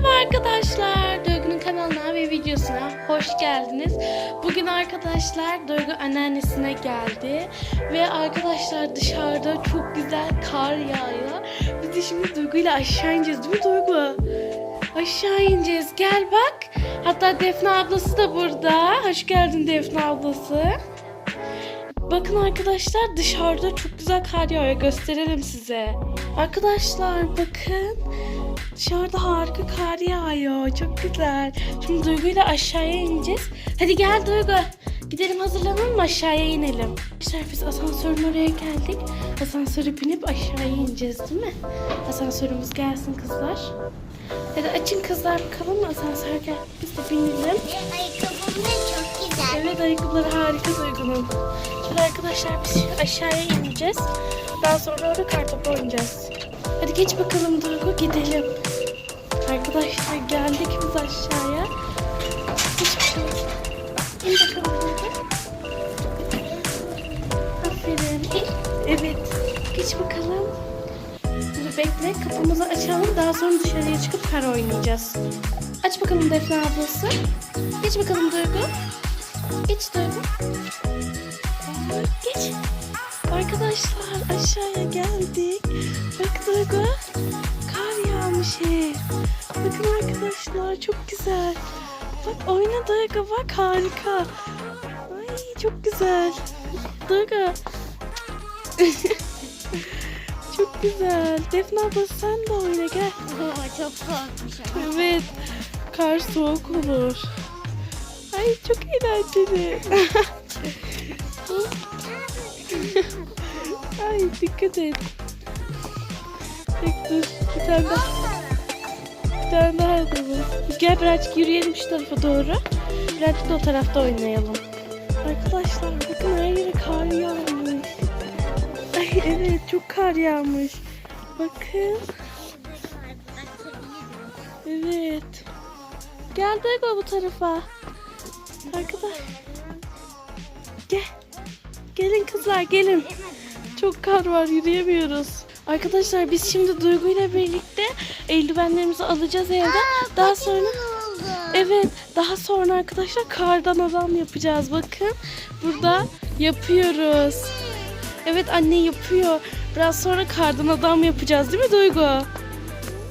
Merhaba arkadaşlar. Duygu'nun kanalına ve videosuna hoş geldiniz. Bugün arkadaşlar Duygu anneannesine geldi. Ve arkadaşlar dışarıda çok güzel kar yağıyor. Biz de şimdi Duygu ile aşağı ineceğiz değil mi Duygu? Aşağı ineceğiz. Gel bak. Hatta Defne ablası da burada. Hoş geldin Defne ablası. Bakın arkadaşlar dışarıda çok güzel kar yağıyor. Gösterelim size. Arkadaşlar bakın. Dışarıda harika kar yağıyor. Çok güzel. Şimdi Duygu ile aşağıya ineceğiz. Hadi gel Duygu. Gidelim hazırlanalım mı aşağıya inelim. Arkadaşlar biz asansörün oraya geldik. Asansöre binip aşağıya ineceğiz değil mi? Asansörümüz gelsin kızlar. Hadi açın kızlar bakalım asansör gel. Biz de binelim. Ayakkabım da çok güzel. Evet ayakkabıları harika Duygu'nun. Şimdi arkadaşlar biz aşağıya ineceğiz. Daha sonra orada kartopu oynayacağız. Hadi geç bakalım Duygu gidelim. Arkadaşlar geldik biz aşağıya. Geç bakalım. İn bakalım. Aferin. İn. Evet. Geç bakalım. Dur bekle kapımızı açalım. Daha sonra dışarıya çıkıp kar oynayacağız. Aç bakalım Defne ablası. Geç bakalım Duygu. Geç Duygu. Geç. Arkadaşlar aşağıya geldik. Bak Duygu. Kar yağmış hep. Bakın arkadaşlar çok güzel. Bak oyna Duygu bak harika. Ay çok güzel. Duygu. çok güzel. Defne abla sen de oyna gel. Çok korkmuşum. Evet. Kar soğuk olur. Ay çok eğlenceli. Ay dikkat et. Tek dur. Bir tane daha. Tane daha yapalım. Gel birazcık yürüyelim şu tarafa doğru. Birazcık da o tarafta oynayalım. Arkadaşlar bakın her yere kar yağmış. Ay evet çok kar yağmış. Bakın. Evet. Gel Duygu bu tarafa. Arkadaş. Gel. Gelin kızlar gelin. Çok kar var yürüyemiyoruz. Arkadaşlar biz şimdi Duygu ile birlikte eldivenlerimizi alacağız evden. daha sonra oldu. evet daha sonra arkadaşlar kardan adam yapacağız. Bakın burada yapıyoruz. Evet anne yapıyor. Biraz sonra kardan adam yapacağız değil mi Duygu?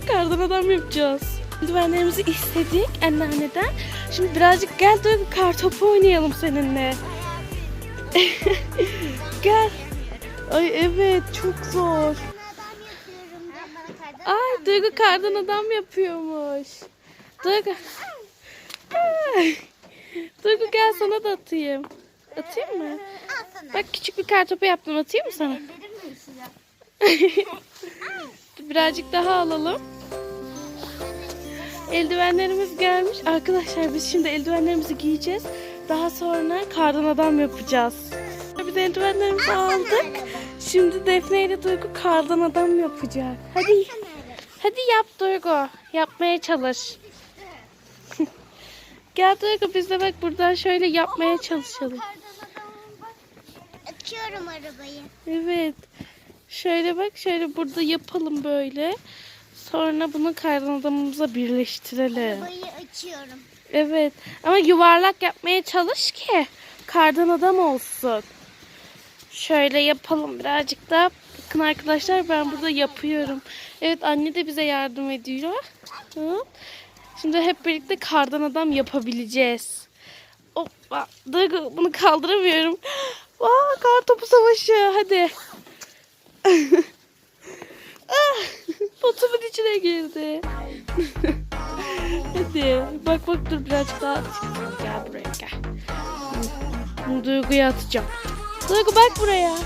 Kardan adam yapacağız. Eldivenlerimizi istedik anneanneden. Şimdi birazcık gel Duygu kar topu oynayalım seninle. gel. Ay evet çok zor. Ay Duygu kardan adam yapıyormuş. Duygu. Ay. Duygu gel sana da atayım. Atayım mı? Bak küçük bir kar topu yaptım atayım mı sana? Birazcık daha alalım. Eldivenlerimiz gelmiş. Arkadaşlar biz şimdi eldivenlerimizi giyeceğiz. Daha sonra kardan adam yapacağız. Biz eldivenlerimizi aldık. Şimdi Defne ile Duygu kardan adam yapacak. Hadi. Hadi yap Duygu. Yapmaya çalış. Gel Duygu biz de bak buradan şöyle yapmaya çalışalım. Açıyorum arabayı. Evet. Şöyle bak şöyle burada yapalım böyle. Sonra bunu kardan adamımıza birleştirelim. Arabayı açıyorum. Evet. Ama yuvarlak yapmaya çalış ki kardan adam olsun. Şöyle yapalım birazcık da. Bakın arkadaşlar ben burada yapıyorum. Evet anne de bize yardım ediyor. Şimdi hep birlikte kardan adam yapabileceğiz. Hoppa. Duygu bunu kaldıramıyorum. Aa, kar topu savaşı. Hadi. ah, botumun içine girdi. Hadi. Bak bak dur birazcık daha. Gel buraya gel. Duygu'ya atacağım. Duygu bak buraya.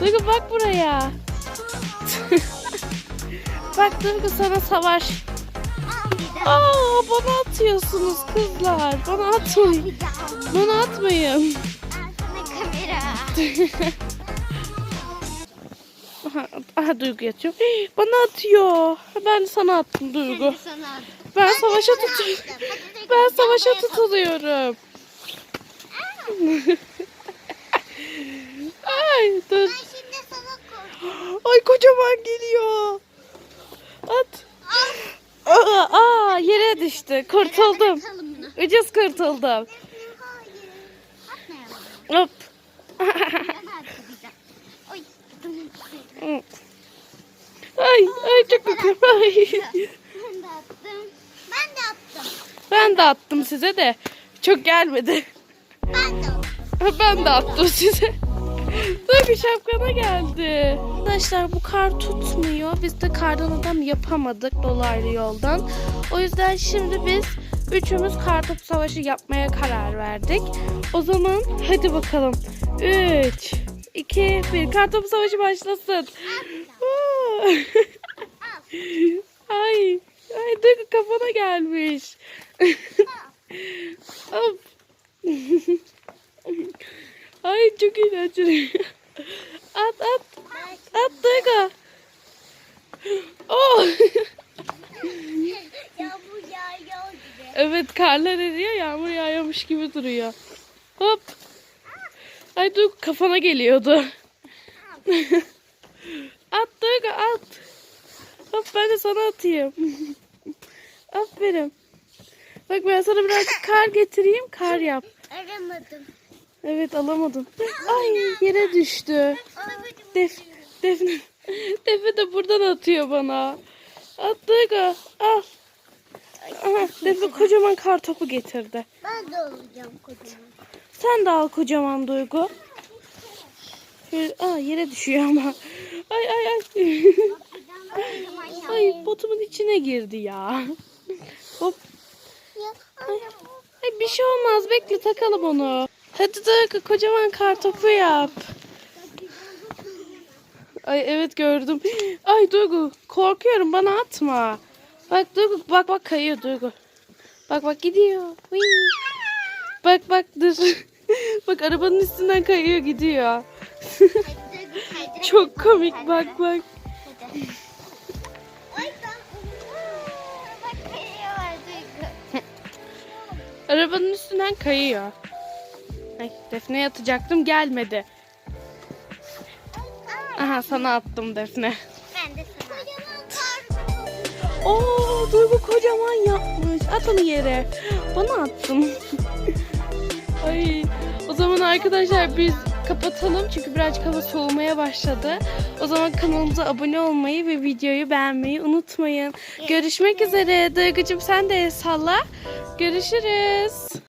Duygu bak buraya. bak Duygu sana savaş. Aa bana atıyorsunuz kızlar. Bana atmayın. Bana atmayın. Aha, aha Duygu atıyor. Hii, Bana atıyor. Ben sana attım Duygu. Ben. Ben savaşa Duygu, Ben savaşa tutuluyorum. Kocaman geliyor. At. Aa, aa yere düştü. Kurtuldum. Ucuz kurtuldum. Hop. Ay, ay çok. Ay. Ben de attım. Ben de attım. Ben de attım size de. Çok gelmedi. Ben de attım. Ben de attım size. Dur bir şapkana geldi. Arkadaşlar bu kar tutmuyor. Biz de kardan adam yapamadık dolaylı yoldan. O yüzden şimdi biz üçümüz kartopu savaşı yapmaya karar verdik. O zaman hadi bakalım. 3, 2, 1 kartopu savaşı başlasın. Ay, ay Duygu kafana gelmiş. Ay çok eğlenceli. At at. At Duygu. Oh. Yağmur yağıyor gibi. evet karlar eriyor yağmur yağıyormuş gibi duruyor. Hop. Ay Duygu kafana geliyordu. at Duygu at. Hop ben de sana atayım. Aferin. Bak ben sana birazcık kar getireyim kar yap. Aramadım. Evet alamadım. Ay yere düştü. Def, Defne, Defne de buradan atıyor bana. At Duygu al. Aha, Defne kocaman kar topu getirdi. Ben de olacağım kocaman. Sen de al kocaman Duygu. Şöyle, aa yere düşüyor ama. Ay ay ay. ay botumun içine girdi ya. Hop. Ay bir şey olmaz bekle takalım onu. Hadi Duygu kocaman kar topu yap. Ay evet gördüm. Ay Duygu korkuyorum bana atma. Bak Duygu bak bak kayıyor Duygu. Bak bak gidiyor. Hıy. Bak bak dur. bak arabanın üstünden kayıyor gidiyor. Çok komik bak bak. Arabanın üstünden kayıyor. Ay Defne'ye atacaktım gelmedi. Aha sana attım Defne. Ben de sana. Oo Duygu kocaman yapmış. At onu yere. Bana attın. Ay o zaman arkadaşlar biz kapatalım çünkü birazcık hava soğumaya başladı. O zaman kanalımıza abone olmayı ve videoyu beğenmeyi unutmayın. Görüşmek üzere. Duygucuğum sen de salla. Görüşürüz.